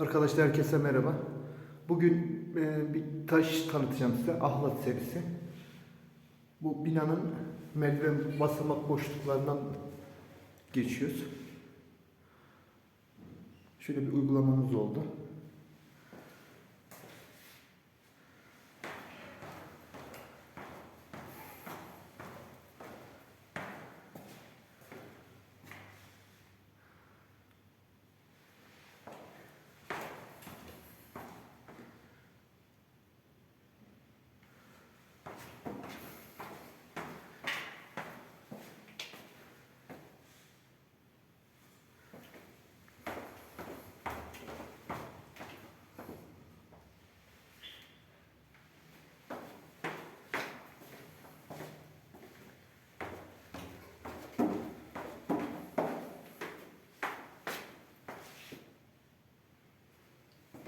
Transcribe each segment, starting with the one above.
Arkadaşlar herkese merhaba. Bugün e, bir taş tanıtacağım size. Ahlat serisi. Bu binanın merdiven basamak boşluklarından geçiyoruz. Şöyle bir uygulamamız oldu.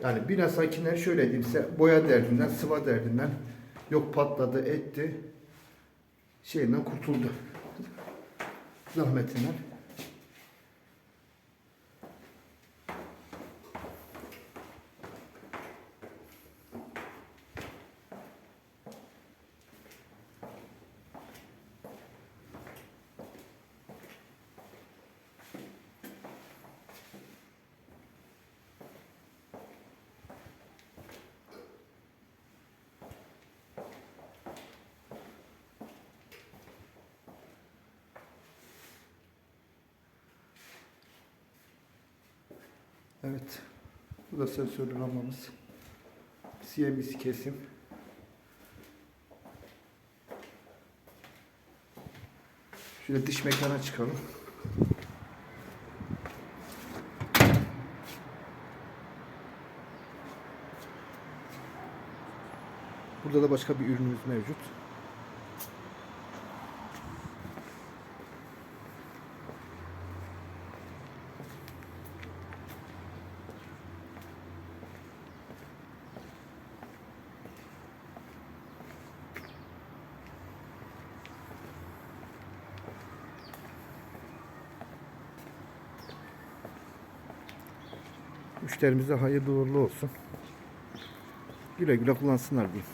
Yani bina sakinleri şöyle diyeyim size boya derdinden, sıva derdinden yok patladı, etti şeyinden kurtuldu. Zahmetinden. Evet. Bu da sensörlü lambamız. CMC kesim. Şöyle dış mekana çıkalım. Burada da başka bir ürünümüz mevcut. Müşterimize hayırlı uğurlu olsun. Güle güle kullansınlar diyeyim.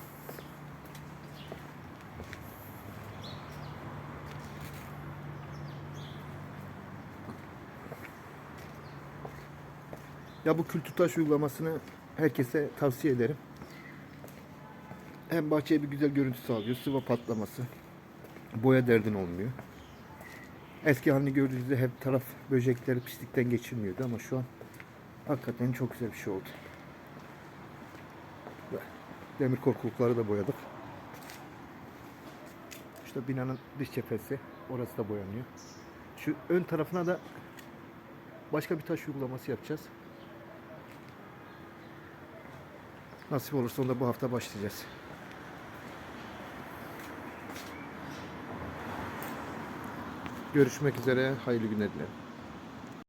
Ya bu kültür taş uygulamasını herkese tavsiye ederim. Hem bahçeye bir güzel görüntü sağlıyor, sıva patlaması, boya derdin olmuyor. Eski halini gördüğünüzde hep taraf böcekleri pislikten geçirmiyordu ama şu an hakikaten çok güzel bir şey oldu. Demir korkulukları da boyadık. İşte binanın dış cephesi, orası da boyanıyor. Şu ön tarafına da başka bir taş uygulaması yapacağız. Nasip olursa onu bu hafta başlayacağız. Görüşmek üzere. Hayırlı günler dilerim.